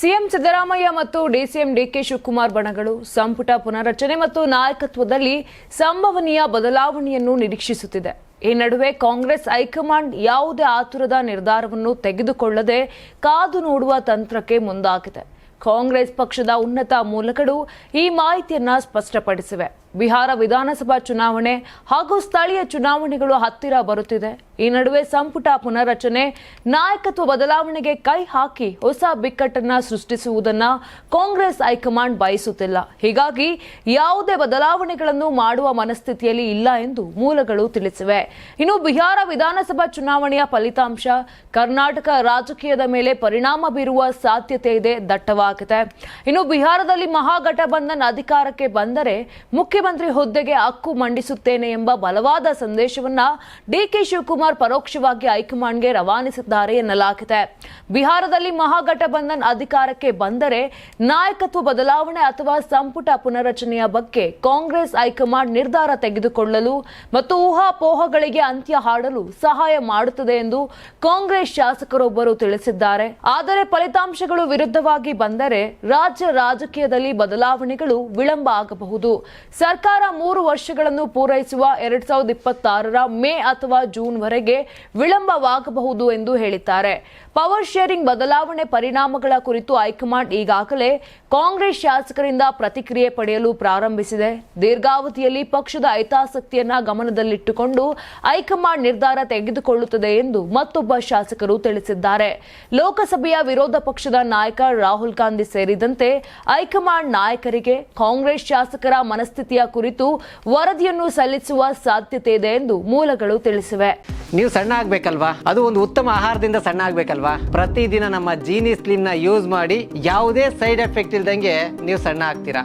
CM Siddaramaiah ಮತ್ತು DCM DK Shivakumar ಬಣಗಳು, ಸಂಪುಟ ಪುನರ್ರಚನೆ ಮತ್ತು ನಾಯಕತ್ವದಲ್ಲಿ ಸಂಭವನೀಯ ಬದಲಾವಣೆಯನ್ನು ನಿರೀಕ್ಷಿಸುತ್ತಿದೆ. ಈ ನಡುವೆ ಕಾಂಗ್ರೆಸ್ ಹೈಕಮಾಂಡ್ ಯಾವುದೇ ಆತುರದ ನಿರ್ಧಾರವನ್ನು ತೆಗೆದುಕೊಳ್ಳದೆ ಕಾದು ನೋಡುವ ತಂತ್ರಕ್ಕೆ ಮುಂದಾಗಿದೆ. ಕಾಂಗ್ರೆಸ್ ಪಕ್ಷದ ಉನ್ನತ ಮೂಲಗಳು ಈ ಮಾಹಿತಿಯನ್ನ ಸ್ಪಷ್ಟಪಡಿಸಿವೆ. ಬಿಹಾರ ವಿಧಾನಸಭಾ ಚುನಾವಣೆ ಹಾಗೂ ಸ್ಥಳೀಯ ಚುನಾವಣೆಗಳು ಹತ್ತಿರ ಬರುತ್ತಿದೆ. ಈ ನಡುವೆ ಸಂಪುಟ ಪುನರಚನೆ ನಾಯಕತ್ವ ಬದಲಾವಣೆಗೆ ಕೈ ಹಾಕಿ ಹೊಸ ಬಿಕ್ಕಟ್ಟನ್ನ ಸೃಷ್ಟಿಸುವುದನ್ನ ಕಾಂಗ್ರೆಸ್ ಹೈಕಮಾಂಡ್ ಬಯಸುತ್ತಿಲ್ಲ. ಹೀಗಾಗಿ ಯಾವುದೇ ಬದಲಾವಣೆಗಳನ್ನು ಮಾಡುವ ಮನಸ್ಥಿತಿಯಲ್ಲಿ ಇಲ್ಲ ಎಂದು ಮೂಲಗಳು ತಿಳಿಸಿವೆ. ಇನ್ನು ಬಿಹಾರ ವಿಧಾನಸಭಾ ಚುನಾವಣೆಯ ಫಲಿತಾಂಶ, ಕರ್ನಾಟಕ ರಾಜಕೀಯದ ಮೇಲೆ ಪರಿಣಾಮ ಬೀರುವ ಸಾಧ್ಯತೆ ಇದೆ ದಟ್ಟವಾಗಿದೆ. ಇನ್ನು ಬಿಹಾರದಲ್ಲಿ ಮಹಾಗಠಬಂಧನ್ ಅಧಿಕಾರಕ್ಕೆ ಬಂದರೆ ಮುಖ್ಯಮಂತ್ರಿ ಹುದ್ದೆಗೆ ಹಕ್ಕು ಮಂಡಿಸುತ್ತೇನೆ ಎಂಬ ಬಲವಾದ ಸಂದೇಶವನ್ನ ಡಿಕೆ ಶಿವಕುಮಾರ್ ಪರೋಕ್ಷವಾಗಿ ಹೈಕಮಾಂಡ್ಗೆ ರವಾನಿಸಿದ್ದಾರೆ ಎನ್ನಲಾಗಿದೆ. ಬಿಹಾರದಲ್ಲಿ ಮಹಾಗಠಬಂಧನ್ ಅಧಿಕಾರಕ್ಕೆ ಬಂದರೆ ನಾಯಕತ್ವ ಬದಲಾವಣೆ ಅಥವಾ ಸಂಪುಟ ಪುನರಚನೆಯ ಬಗ್ಗೆ ಕಾಂಗ್ರೆಸ್ ಹೈಕಮಾಂಡ್ ನಿರ್ಧಾರ ತೆಗೆದುಕೊಳ್ಳಲು ಮತ್ತು ಊಹಾಪೋಹಗಳಿಗೆ ಅಂತ್ಯ ಹಾಡಲು ಸಹಾಯ ಮಾಡುತ್ತದೆ ಎಂದು ಕಾಂಗ್ರೆಸ್ ಶಾಸಕರೊಬ್ಬರು ತಿಳಿಸಿದ್ದಾರೆ. ಆದರೆ ಫಲಿತಾಂಶಗಳು ವಿರುದ್ಧವಾಗಿ ಬಂದರೆ ರಾಜ್ಯ ರಾಜಕೀಯದಲ್ಲಿ ಬದಲಾವಣೆಗಳು ವಿಳಂಬ ಆಗಬಹುದು. ಸರ್ಕಾರ ಮೂರು ವರ್ಷಗಳನ್ನು ಪೂರೈಸುವ ಎರಡ್ ಸಾವಿರದ ಇಪ್ಪತ್ತಾರರ ಮೇ ಅಥವಾ ಜೂನ್ ವರೆಗೆ ವಿಳಂಬವಾಗಬಹುದು ಎಂದು ಹೇಳಿದ್ದಾರೆ. ಪವರ್ ಶೇರಿಂಗ್ ಬದಲಾವಣೆ ಪರಿಣಾಮಗಳ ಕುರಿತು ಹೈಕಮಾಂಡ್ ಈಗಾಗಲೇ ಕಾಂಗ್ರೆಸ್ ಶಾಸಕರಿಂದ ಪ್ರತಿಕ್ರಿಯೆ ಪಡೆಯಲು ಪ್ರಾರಂಭಿಸಿದೆ. ದೀರ್ಘಾವಧಿಯಲ್ಲಿ ಪಕ್ಷದ ಹಿತಾಸಕ್ತಿಯನ್ನ ಗಮನದಲ್ಲಿಟ್ಟುಕೊಂಡು ಹೈಕಮಾಂಡ್ ನಿರ್ಧಾರ ತೆಗೆದುಕೊಳ್ಳುತ್ತದೆ ಎಂದು ಮತ್ತೊಬ್ಬ ಶಾಸಕರು ತಿಳಿಸಿದ್ದಾರೆ. ಲೋಕಸಭೆಯ ವಿರೋಧ ಪಕ್ಷದ ನಾಯಕ ರಾಹುಲ್ ಗಾಂಧಿ ಸೇರಿದಂತೆ ಹೈಕಮಾಂಡ್ ನಾಯಕರಿಗೆ ಕಾಂಗ್ರೆಸ್ ಶಾಸಕರ ಮನಸ್ಥಿತಿಯ ಕುರಿತು ವರದಿಯನ್ನು ಸಲ್ಲಿಸುವ ಸಾಧ್ಯತೆ ಇದೆ ಎಂದು ಮೂಲಗಳು ತಿಳಿಸಿವೆ. ನೀವು ಸಣ್ಣ ಆಗ್ಬೇಕಲ್ವಾ? ಅದು ಒಂದು ಉತ್ತಮ ಆಹಾರದಿಂದ ಸಣ್ಣ ಆಗ್ಬೇಕಲ್ವಾ? ಪ್ರತಿದಿನ ನಮ್ಮ ಜೀನಿ ಸ್ಲಿಮ್ನ ಯೂಸ್ ಮಾಡಿ ಯಾವುದೇ ಸೈಡ್ ಎಫೆಕ್ಟ್ ಇಲ್ದಂಗೆ ನೀವು ಸಣ್ಣ ಆಗ್ತೀರಾ?